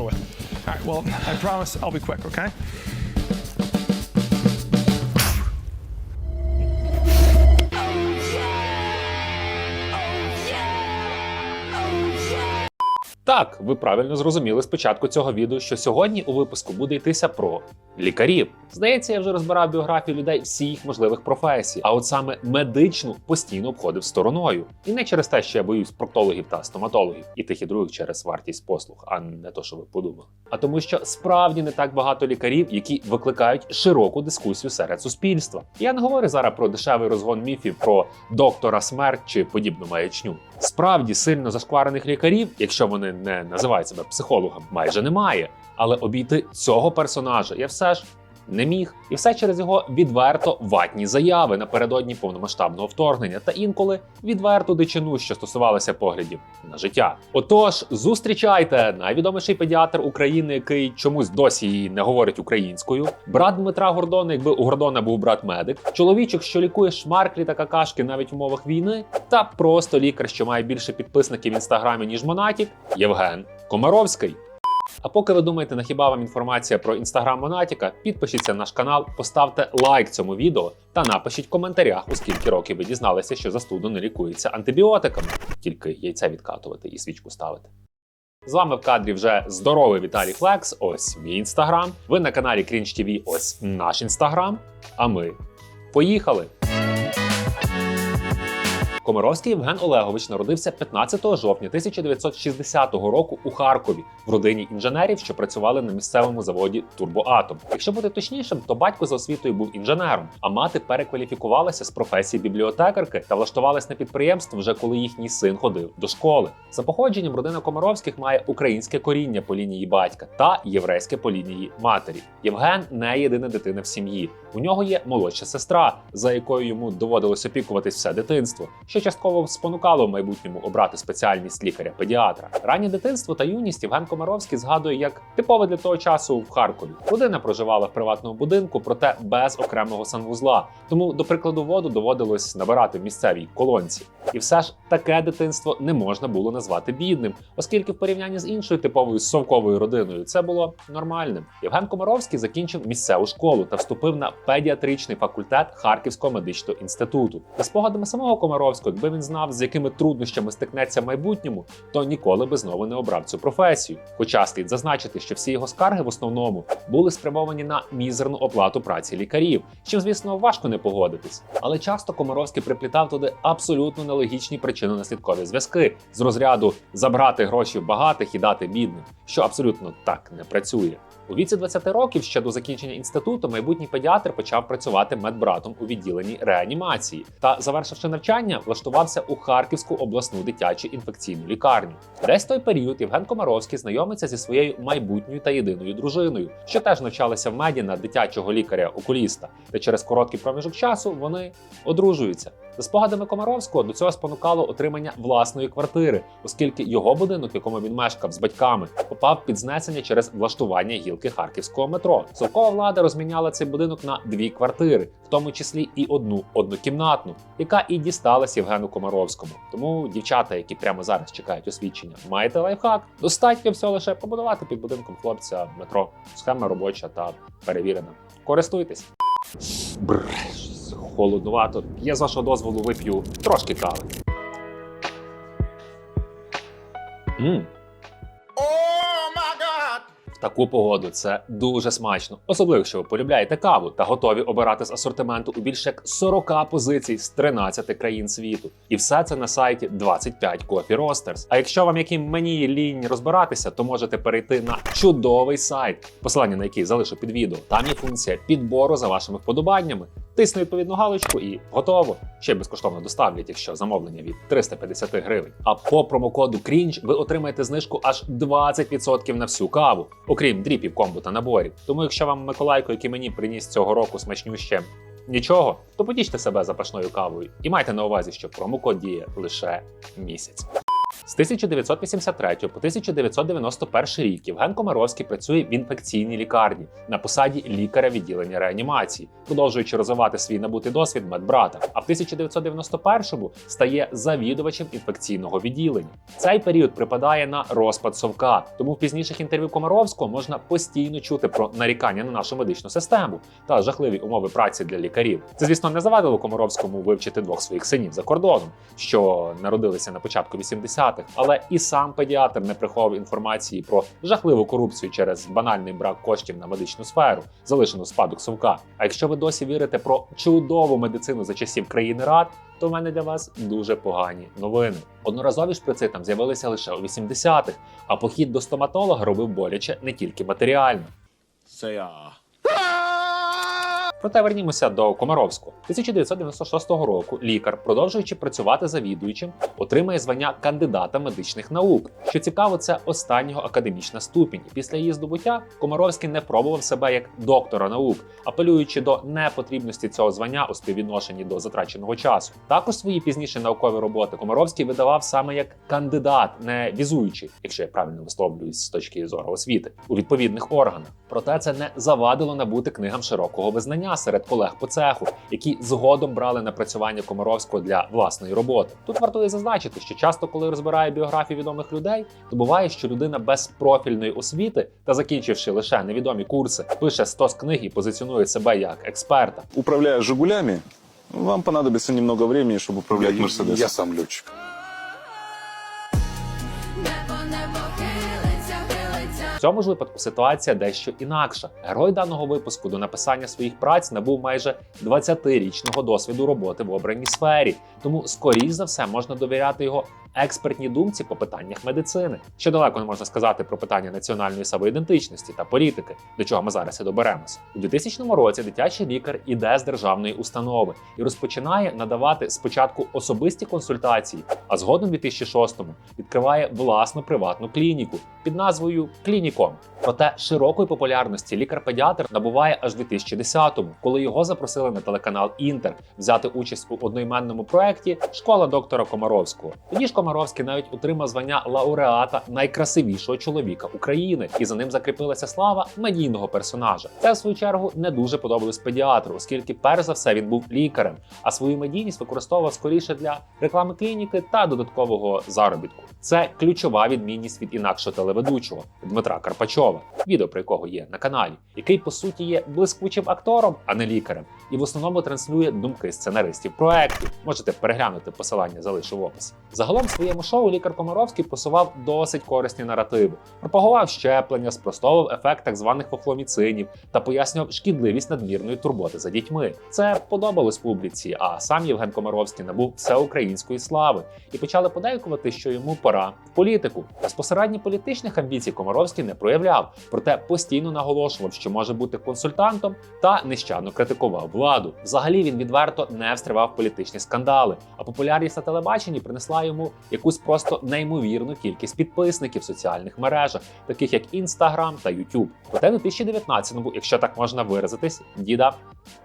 over with. All right, well, I promise I'll be quick, okay? Так, ви правильно зрозуміли спочатку цього відео, що сьогодні у випуску буде йтися про лікарів. Здається, я вже розбирав біографію людей всіх можливих професій, а от саме медичну постійно обходив стороною. І не через те, що я боюсь проктологів та стоматологів, і тих і других через вартість послуг, а не то, що ви подумали. А тому, що справді не так багато лікарів, які викликають широку дискусію серед суспільства. Я не говорю зараз про дешевий розгон міфів про доктора смерть чи подібну маячню. Справді сильно зашкварених лікарів, якщо вони не називають себе психологом, майже немає. Але обійти цього персонажа я все ж не міг, і все через його відверто ватні заяви напередодні повномасштабного вторгнення та інколи відверту дичину, що стосувалася поглядів на життя. Отож, зустрічайте найвідоміший педіатр України, який чомусь досі її не говорить українською. Брат Дмитра Гордона, якби у Гордона був брат медик, чоловічок, що лікує шмарклі та какашки навіть в умовах війни, та просто лікар, що має більше підписників в інстаграмі ніж Монатік, Євген Комаровський. А поки ви думаєте, на хіба вам інформація про інстаграм Монатіка, підпишіться на наш канал, поставте лайк цьому відео та напишіть в коментарях, у скільки років ви дізналися, що застуду не лікується антибіотиками, тільки яйце відкатувати і свічку ставити. З вами в кадрі вже здоровий Віталій Флекс. Ось мій інстаграм. Ви на каналі Cringe TV, ось наш інстаграм. А ми поїхали! Комаровський Євген Олегович народився 15 жовтня 1960 року у Харкові в родині інженерів, що працювали на місцевому заводі Турбоатом. Якщо бути точнішим, то батько за освітою був інженером, а мати перекваліфікувалася з професії бібліотекарки та влаштувалась на підприємство вже коли їхній син ходив до школи. За походженням родина Комаровських має українське коріння по лінії батька та єврейське по лінії матері. Євген не єдина дитина в сім'ї. У нього є молодша сестра, за якою йому доводилось опікуватись все дитинство, що частково спонукало в майбутньому обрати спеціальність лікаря-педіатра. Раннє дитинство та юність Євген Комаровський згадує як типове для того часу в Харкові. Родина проживала в приватному будинку, проте без окремого санвузла. Тому, до прикладу, воду доводилось набирати в місцевій колонці. І все ж таке дитинство не можна було назвати бідним, оскільки в порівнянні з іншою типовою совковою родиною це було нормальним. Євген Комаровський закінчив місцеву школу та вступив на педіатричний факультет Харківського медичного інституту. За спогадами самого Комаровського, якби він знав, з якими труднощами стикнеться в майбутньому, то ніколи би знову не обрав цю професію. Хоча слід зазначити, що всі його скарги в основному були спрямовані на мізерну оплату праці лікарів, чим, звісно, важко не погодитись. Але часто Комаровський приплітав туди абсолютно нелогічні причинно-наслідкові зв'язки з розряду забрати гроші в багатих і дати бідним, що абсолютно так не працює. У віці 20 років ще до закінчення інституту майбутній педіатр почав працювати медбратом у відділенні реанімації та, завершивши навчання, влаштувався у Харківську обласну дитячу інфекційну лікарню. Десь в той період Євген Комаровський знайомиться зі своєю майбутньою та єдиною дружиною, що теж навчалася в меді на дитячого лікаря-окуліста, де через короткий проміжок часу вони одружуються. За спогадами Комаровського до цього спонукало отримання власної квартири, оскільки його будинок, в якому він мешкав з батьками, попав під знесення через влаштування гілки харківського метро. Совкова влада розміняла цей будинок на дві квартири, в тому числі і одну однокімнатну, яка і дісталась Євгену Комаровському. Тому дівчата, які прямо зараз чекають освідчення, маєте лайфхак. Достатньо всього лише побудувати під будинком хлопця метро. Схема робоча та перевірена. Користуйтесь. Бррр, холоднувато. Я з вашого дозволу вип'ю трошки кави. М. В таку погоду це дуже смачно, особливо якщо ви полюбляєте каву та готові обирати з асортименту у більше як 40 позицій з 13 країн світу. І все це на сайті 25 Coffee Roasters. А якщо вам як і мені лінь розбиратися, то можете перейти на чудовий сайт, посилання на який залишу під відео. Там є функція підбору за вашими вподобаннями. Тисни відповідну галочку і готово. Ще безкоштовно доставлять, якщо замовлення від 350 гривень. А по промокоду CRINGE ви отримаєте знижку аж 20% на всю каву, окрім дріпів, комбо та наборів. Тому, якщо вам Миколайко, який мені приніс цього року смачнюще нічого, то потіште себе запашною кавою і майте на увазі, що промокод діє лише місяць. З 1983 по 1991 рік Євген Комаровський працює в інфекційній лікарні на посаді лікаря відділення реанімації, продовжуючи розвивати свій набутий досвід медбрата. А в 1991-му стає завідувачем інфекційного відділення. Цей період припадає на розпад совка, тому в пізніших інтерв'ю Комаровського можна постійно чути про нарікання на нашу медичну систему та жахливі умови праці для лікарів. Це, звісно, не завадило Комаровському вивчити двох своїх синів за кордоном, що народилися на початку 80-х, але і сам педіатр не приховував інформації про жахливу корупцію через банальний брак коштів на медичну сферу, залишену спадок совка. А якщо ви досі вірите про чудову медицину за часів країни рад, то в мене для вас дуже погані новини. Одноразові шприци там з'явилися лише у 80-х, а похід до стоматолога робив боляче не тільки матеріально. Це я. Проте вернімося до Комаровського. 1996 року лікар, продовжуючи працювати завідуючим, отримає звання кандидата медичних наук. Що цікаво, це останнього академічна ступінь. Після її здобуття Комаровський не пробував себе як доктора наук, апелюючи до непотрібності цього звання у співвідношенні до затраченого часу. Також свої пізніші наукові роботи Комаровський видавав саме як кандидат, не візуючий, якщо я правильно висловлююсь з точки зору освіти, у відповідних органах. Проте це не завадило набути книгам широкого визнання серед колег по цеху, які згодом брали напрацювання Комаровського для власної роботи. Тут вартує зазначити, що часто, коли розбирає біографії відомих людей, то буває, що людина без профільної освіти та закінчивши лише невідомі курси, пише 100 з книг і позиціонує себе як експерта. Управляя «Жигулями», вам понадобится немного времени, чтобы управлять «Мерседесом». Я сам льотчик. Цьому ж випадку ситуація дещо інакша. Герой даного випуску до написання своїх праць набув майже 20-річного досвіду роботи в обраній сфері, тому, скоріш за все, можна довіряти його експертній думці по питаннях медицини. Що далеко не можна сказати про питання національної самоідентичності та політики, до чого ми зараз і доберемося. У 2000 році дитячий лікар іде з державної установи і розпочинає надавати спочатку особисті консультації, а згодом у 2006-му відкриває власну приватну клініку під назвою Клініком. Проте широкої популярності лікар-педіатр набуває аж у 2010-му, коли його запросили на телеканал Інтер взяти участь у одноіменному проєкті Школа доктора Комаровського. Тоді ж Комаровський навіть отримав звання лауреата найкрасивішого чоловіка України, і за ним закріпилася слава медійного персонажа. Це в свою чергу не дуже подобалось педіатру, оскільки перш за все він був лікарем, а свою медійність використовував скоріше для реклами клініки та додаткового заробітку. Це ключова відмінність від інакшого телеведучого Дмитра Карпачова, відео про якого є на каналі, який по суті є блискучим актором, а не лікарем, і в основному транслює думки сценаристів проектів. Можете переглянути посилання, залишу в описі. Загалом в своєму шоу лікар Комаровський просував досить корисні наративи, пропагував щеплення, спростовував ефект так званих фофломіцинів та пояснював шкідливість надмірної турботи за дітьми. Це подобалось публіці, а сам Євген Комаровський набув всеукраїнської слави і почали подейкувати, що йому пора в політику. Безпосередньо політичних амбіцій Комаровський не проявляв, проте постійно наголошував, що може бути консультантом та нещадно критикував владу. Взагалі він відверто не встривав в політичні скандали, а популярність на телебаченні принесла йому якусь просто неймовірну кількість підписників в соціальних мережах, таких як Інстаграм та Ютуб. Проте у 2019-му, якщо так можна виразитись, діда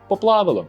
поплавило.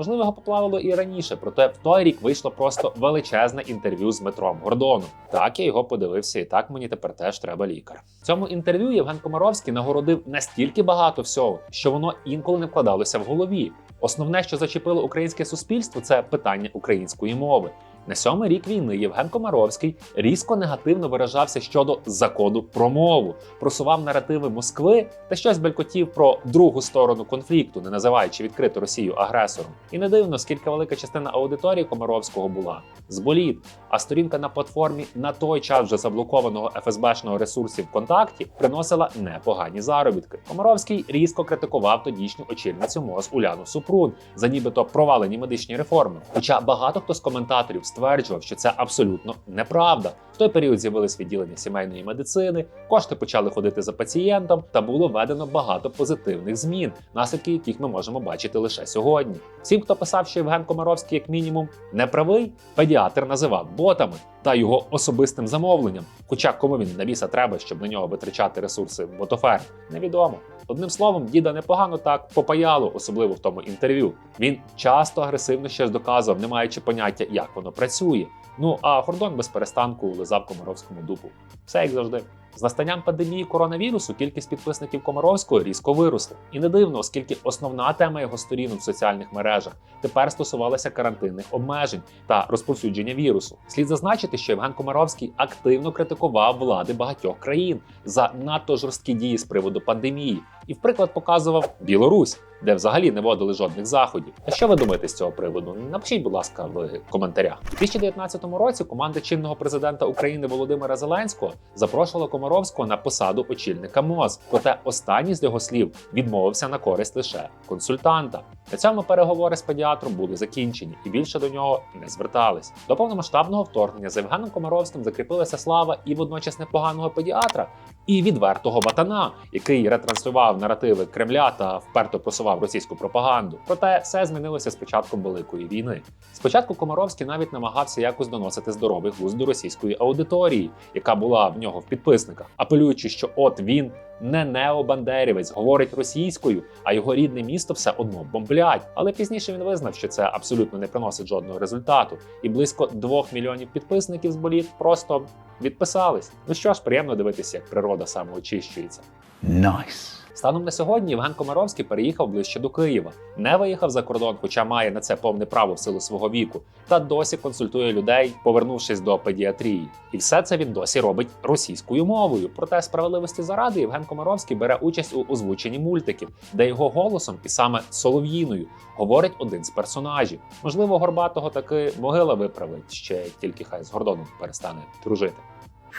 Можливо, його поплавило і раніше, проте в той рік вийшло просто величезне інтерв'ю з Метром Гордоном. Так я його подивився, і так мені тепер теж треба лікар. В цьому інтерв'ю Євген Комаровський нагородив настільки багато всього, що воно інколи не вкладалося в голові. Основне, що зачепило українське суспільство, це питання української мови. На сьомий рік війни Євген Комаровський різко негативно виражався щодо закону про мову, просував наративи Москви та щось белькотів про другу сторону конфлікту, не називаючи відкрито Росію агресором. І не дивно, скільки велика частина аудиторії Комаровського була з боліт. А сторінка на платформі на той час вже заблокованого ФСБшного ресурсів ВКонтакті приносила непогані заробітки. Комаровський різко критикував тодішню очільницю МОЗ Уляну Супрун за нібито провалені медичні реформи. Хоча багато хто з коментаторів стверджував, що це абсолютно неправда. В той період з'явились відділення сімейної медицини, кошти почали ходити за пацієнтом, та було введено багато позитивних змін, наслідки яких ми можемо бачити лише сьогодні. Всім, хто писав, що Євген Комаровський, як мінімум, не правий, педіатр називав ботами. Та його особистим замовленням. Хоча кому він на біса треба, щоб на нього витрачати ресурси ботофер, невідомо. Одним словом, діда непогано так попаяло, особливо в тому інтерв'ю. Він часто агресивно щось доказував, не маючи поняття, як воно працює. Ну а Гордон без перестанку лизав Комаровському дупу. Все як завжди. З настанням пандемії коронавірусу кількість підписників Комаровського різко виросла. І не дивно, оскільки основна тема його сторінок в соціальних мережах тепер стосувалася карантинних обмежень та розповсюдження вірусу. Слід зазначити, що Євген Комаровський активно критикував влади багатьох країн за надто жорсткі дії з приводу пандемії, і в приклад показував Білорусь, де взагалі не вводили жодних заходів. А що ви думаєте з цього приводу? Напишіть, будь ласка, в коментарях. У 2019 році команда чинного президента України Володимира Зеленського запрошувала Комаровського на посаду очільника МОЗ. Проте останній з його слів відмовився на користь лише консультанта. На цьому переговори з педіатром були закінчені і більше до нього не звертались. До повномасштабного вторгнення за Євгеном Комаровським закріпилася слава і водночас непоганого педіатра, і відвертого батана, який ретранслював наративи Кремля та вперто просував російську пропаганду. Проте все змінилося з початком великої війни. Спочатку Комаровський навіть намагався якось доносити здоровий глузд до російської аудиторії, яка була в нього в підписниках, апелюючи, що от він не необандерівець, говорить російською, а його рідне місто все одно бомблять. Але пізніше він визнав, що це абсолютно не приносить жодного результату, і близько двох мільйонів підписників з боліт просто відписались. Ну що ж, приємно дивитися, як природа самоочищується. Nice. Станом на сьогодні Євген Комаровський переїхав ближче до Києва, не виїхав за кордон, хоча має на це повне право в силу свого віку, та досі консультує людей, повернувшись до педіатрії. І все це він досі робить російською мовою. Проте справедливості заради Євген Комаровський бере участь у озвученні мультиків, де його голосом, і саме солов'їною, говорить один з персонажів. Можливо, горбатого таки могила виправить ще тільки хай з Гордоном перестане дружити.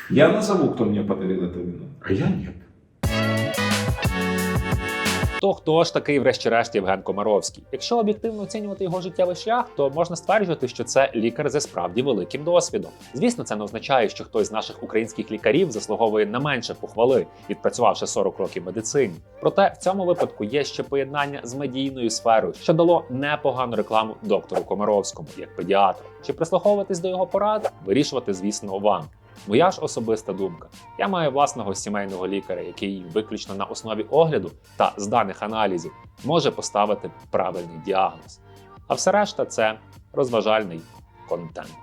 Я назову, кто мне подарил это вино. А я нет. То хто ж такий, врешті-решт, Євген Комаровський? Якщо об'єктивно оцінювати його життєвий шлях, то можна стверджувати, що це лікар зі справді великим досвідом. Звісно, це не означає, що хтось з наших українських лікарів заслуговує на менше похвали, відпрацювавши 40 років медицині. Проте в цьому випадку є ще поєднання з медійною сферою, що дало непогану рекламу доктору Комаровському як педіатру. Чи прислуховуватись до його порад, вирішувати, звісно, вам. Моя ж особиста думка. Я маю власного сімейного лікаря, який виключно на основі огляду та зданих аналізів може поставити правильний діагноз. А все решта це розважальний контент.